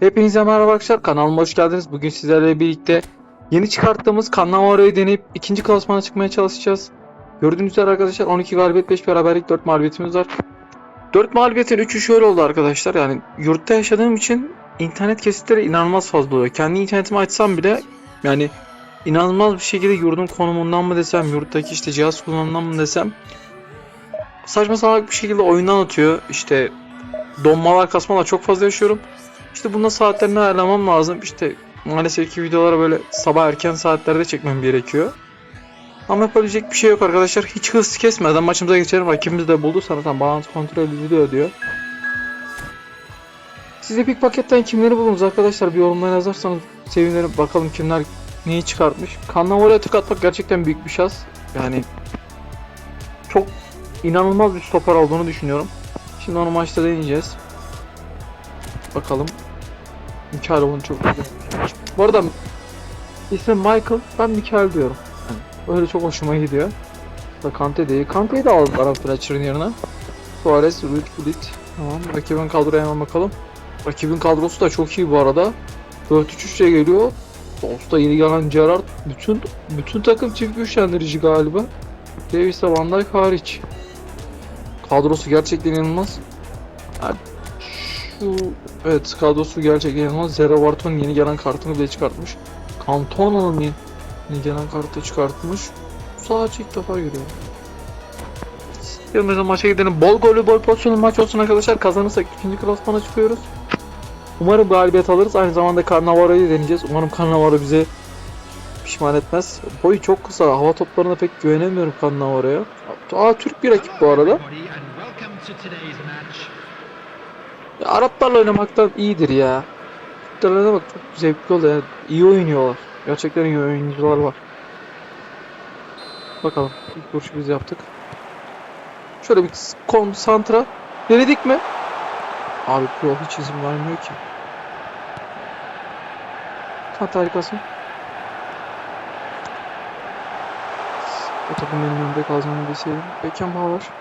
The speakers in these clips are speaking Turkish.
Hepinize merhaba arkadaşlar kanalıma hoş geldiniz. Bugün sizlerle birlikte yeni çıkarttığımız Cannavaro'yu deneyip ikinci klasmana çıkmaya çalışacağız. Gördüğünüz üzere arkadaşlar 12 galibiyet 5 beraberlik 4 mağlubiyetimiz var. 4 mağlubiyetin 3'ü şöyle oldu arkadaşlar yani yurtta yaşadığım için internet kesitleri inanılmaz fazla oluyor. Kendi internetimi açsam bile yani inanılmaz bir şekilde yurdun konumundan mı desem yurttaki işte cihaz kullanımından mı desem saçma salak bir şekilde oyundan atıyor. İşte donmalar kasmalar çok fazla yaşıyorum. İşte bunda saatlerini ayarlamam lazım. İşte maalesef ki videoları böyle sabah erken saatlerde çekmem gerekiyor. Ama yapabilecek bir şey yok arkadaşlar. Hiç hız kesmeden maçımıza geçelim. Rakibimiz de buldu sanırsam bağlantı kontrol ediliyor diyor. Siz Epic paketten kimleri buldunuz arkadaşlar? Bir yorumlara yazarsanız sevinirim. Bakalım kimler neyi çıkartmış. Cannavaro'ya tık atmak gerçekten büyük bir şans. Yani çok inanılmaz bir stoper olduğunu düşünüyorum. Şimdi onu maçta deneyeceğiz. Bakalım. Mikael çok güzel. Bu arada ismi Michael, ben Mikael diyorum. Öyle çok hoşuma gidiyor. Da Kante değil. Kante'yi de aldılar Fletcher'ın yerine. Suarez, Ruud Gullit. Tamam. Rakibin kadroya hemen bakalım. Rakibin kadrosu da çok iyi bu arada. 4-3-3'e geliyor. Dosta yeni gelen Gerrard. Bütün bütün takım çift güçlendirici galiba. Davis ve Van Dijk hariç. Kadrosu gerçekten inanılmaz. Yani şu evet kadrosu gerçekten inanılmaz. Zero Barton yeni gelen kartını bile çıkartmış. Cantona'nın yeni, yeni gelen kartı çıkartmış. Sadece ilk defa görüyorum. Yanımızda maça gidelim. Bol golü bol pozisyonlu maç olsun arkadaşlar. Kazanırsak ikinci klasmana çıkıyoruz. Umarım galibiyet alırız. Aynı zamanda Cannavaro'yu deneyeceğiz. Umarım Cannavaro bize pişman etmez. Boyu çok kısa. Hava toplarına pek güvenemiyorum Cannavaro'ya. Aa Türk bir rakip bu arada. Ya, Araplarla oynamaktan iyidir ya. Türklerle oynamak çok zevkli oluyor. Yani iyi oynuyorlar. Gerçekten iyi oyuncular var. Bakalım. İlk vuruşu biz yaptık. Şöyle bir konsantra. Denedik mi? Abi Pro hiç izin vermiyor ki. Tat harikasın. O topun benim önümde kalacağını bilseydim. Beckenbauer.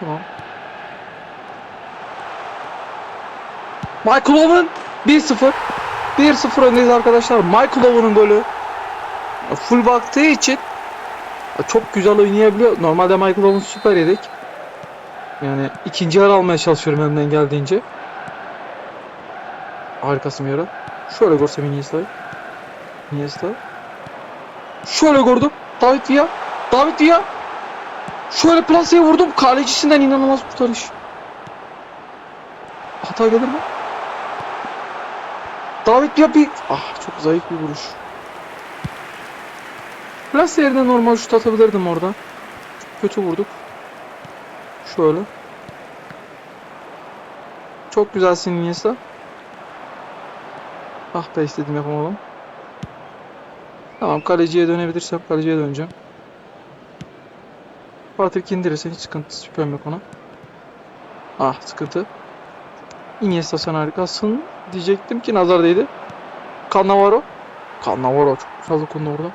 Tamam. Michael Owen 1-0. 1-0 öndeyiz arkadaşlar. Michael Owen'ın golü. Full baktığı için çok güzel oynayabiliyor. Normalde Michael Owen süper yedek. Yani ikinci yer almaya çalışıyorum elimden geldiğince. Harikasın bir ara. Şöyle görsem Iniesta'yı. Iniesta. Şöyle gördüm. David Villa. David Villa. Şöyle plaseye vurdum. Kalecisinden inanılmaz kurtarış. Hata gelir mi? David Villa bir... Ah çok zayıf bir vuruş. Plase yerine normal şut atabilirdim orada. Kötü vurduk. Şöyle. Çok güzelsin Iniesta. Ah be istedim yapamadım. Tamam kaleciye dönebilirsem kaleciye döneceğim. Patrick indirirse hiç sıkıntı şüphem yok ona. Ah sıkıntı. Iniesta sen harikasın diyecektim ki nazar değdi. Cannavaro. Cannavaro çok güzel dokundu orada.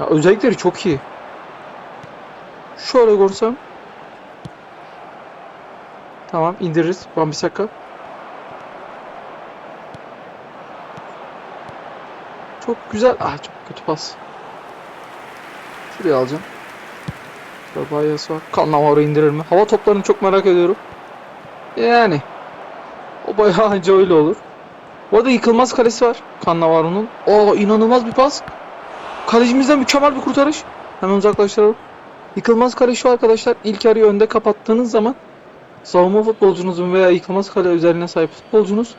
Ya özellikleri çok iyi. Şöyle görsem. Tamam indiririz. Bambisaka. Çok güzel. Ah çok kötü pas. Şuraya alacağım. Şurada Bayas var. Cannavaro indirir mi? Hava toplarını çok merak ediyorum. Yani. O bayağı anca öyle olur. Bu arada yıkılmaz kalesi var. Cannavaro'nun. Oo inanılmaz bir pas. Kalecimizden mükemmel bir kurtarış. Hemen uzaklaştıralım. Yıkılmaz kale şu arkadaşlar. İlk yarıyı önde kapattığınız zaman savunma futbolcunuzun veya yıkılmaz kale özelliğine sahip futbolcunuz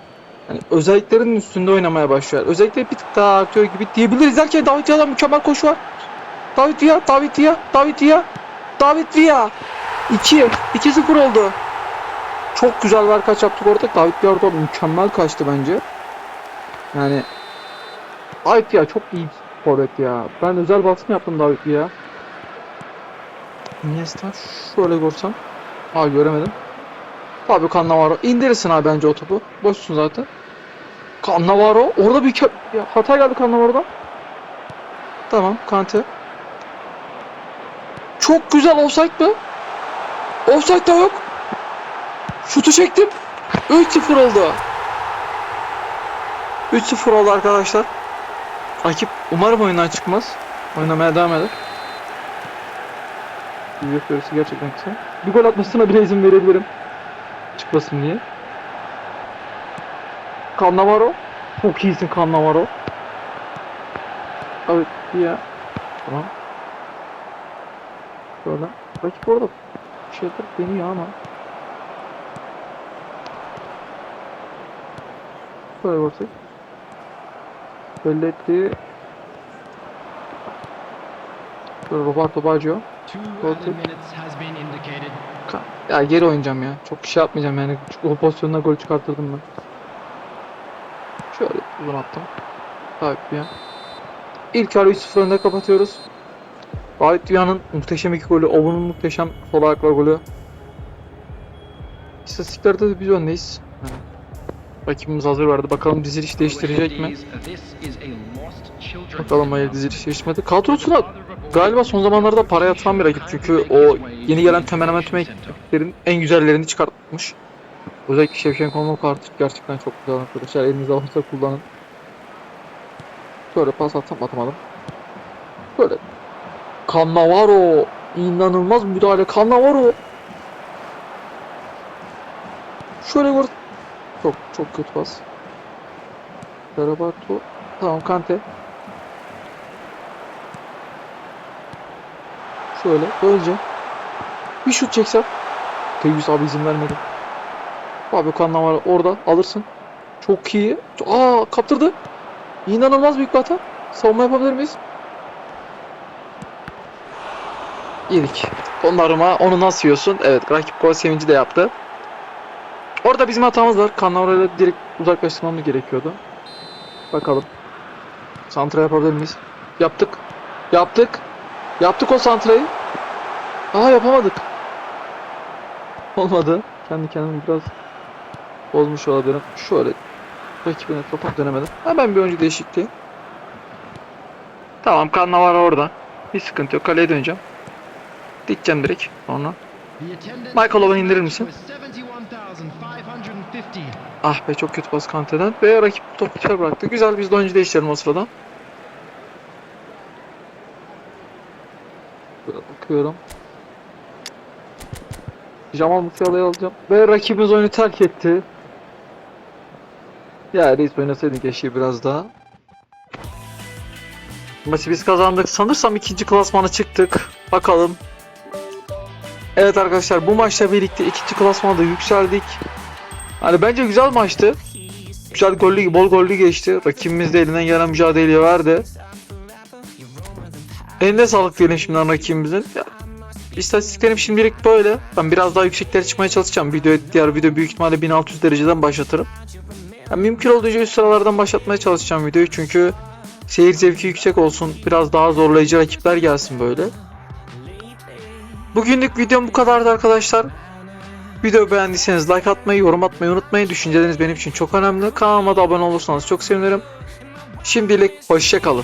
hani özelliklerinin üstünde oynamaya başlıyor. Özellikle bir tık daha artıyor gibi diyebiliriz. Derken David Villa'dan mükemmel koşu var. David Villa, David Villa, David Villa, David Villa. 2 2-0 oldu. Çok güzel ver kaç yaptık orada. David Villa orada mükemmel kaçtı bence. Yani David Villa çok iyi bir forvet ya. Ben özel baskın yaptım David Villa. Iniesta şöyle görsem. Aa göremedim. Abi Cannavaro indirirsin abi bence o topu. Boşsun zaten. Cannavaro orada bir hata geldi Cannavaro'dan. Tamam Kante. Çok güzel offside mı? Offside de yok. Şutu çektim. 3-0 oldu. 3-0 oldu arkadaşlar. Rakip umarım oyundan çıkmaz. Oynamaya devam eder. Video süresi gerçekten kısa. Bir gol atmasına bile izin verebilirim. Çıkmasın diye. Cannavaro. Çok iyisin Cannavaro. Evet ya. Tamam. Şöyle. Rakip orada bir şeyler deniyor ama. Böyle baksak. Belli etti. Böyle Roberto Baggio. Ka- Ya geri oynayacağım ya. Çok şey yapmayacağım yani. O pozisyonda gol çıkartırdım ben. Şöyle uzun attım. Tabii ya. İlk yarı 3-0 önde kapatıyoruz. Gayet Via'nın muhteşem iki golü. Owen'un muhteşem sol ayakla golü. İstatistiklerde de biz öndeyiz. Rakibimiz hazır verdi. Bakalım diziliş değiştirecek mi? Bakalım hayır diziliş değiştirmedi. Kadrosuna galiba son zamanlarda para yatıran bir rakip. Çünkü o yeni gelen Temenemen Tümeklerin en güzellerini çıkartmış. Özellikle Şevşenko'nun kartı gerçekten çok güzel arkadaşlar. Elinizde varsa kullanın. Şöyle pas atsam atamadım. Böyle. Cannavaro. inanılmaz müdahale. Cannavaro. Şöyle vur. Çok çok kötü pas. Roberto. Tamam Kante. Şöyle böylece. Bir şut çeksem. Teyus abi izin vermedi. Abi Cannavaro orada alırsın. Çok iyi. Aa kaptırdı. İnanılmaz büyük bir hata. Savunma yapabilir miyiz? Yedik. Onlarıma onu nasıl yiyorsun? Evet rakip gol sevinci de yaptı. Orada bizim hatamız var. Cannavaro'yla direkt uzaklaştırmamız gerekiyordu. Bakalım. Santra yapabilir miyiz? Yaptık. Yaptık. Yaptık o santrayı. Aa yapamadık. Olmadı. Kendi kendimi biraz bozmuş olabilirim. Şöyle rakibine kapak dönemedim. Hemen bir oyuncu değişikliği. Tamam Cannavaro orada. Bir sıkıntı yok. Kaleye döneceğim. Dikeceğim direkt sonra. Michael Owen indirir misin? Ah be çok kötü pas Kante'den. Ve rakip topu dışarı bıraktı. Güzel biz de oyuncu değiştirelim o sırada. Bakıyorum. Jamal Musiala'yı alacağım. Ve rakibimiz oyunu terk etti. Ya reis oynasaydın keşke biraz daha. Maçı biz kazandık. Sanırsam ikinci klasmana çıktık. Bakalım. Evet arkadaşlar bu maçla birlikte ikinci klasmana da yükseldik. Hani bence güzel maçtı. Güzel gollü, bol gollü geçti. Rakibimiz de elinden gelen mücadeleyi verdi. Eline sağlık diyelim şimdiden rakibimizin. Ya, İstatistiklerim şimdilik böyle. Ben biraz daha yükseklere çıkmaya çalışacağım. Video, diğer video büyük ihtimalle 1600 dereceden başlatırım. Yani mümkün olduğunca üst sıralardan başlatmaya çalışacağım videoyu çünkü seyir zevki yüksek olsun. Biraz daha zorlayıcı rakipler gelsin böyle. Bugünlük videom bu kadardı arkadaşlar. Video beğendiyseniz like atmayı, yorum atmayı unutmayın. Düşünceleriniz benim için çok önemli. Kanalıma da abone olursanız çok sevinirim. Şimdilik hoşçakalın.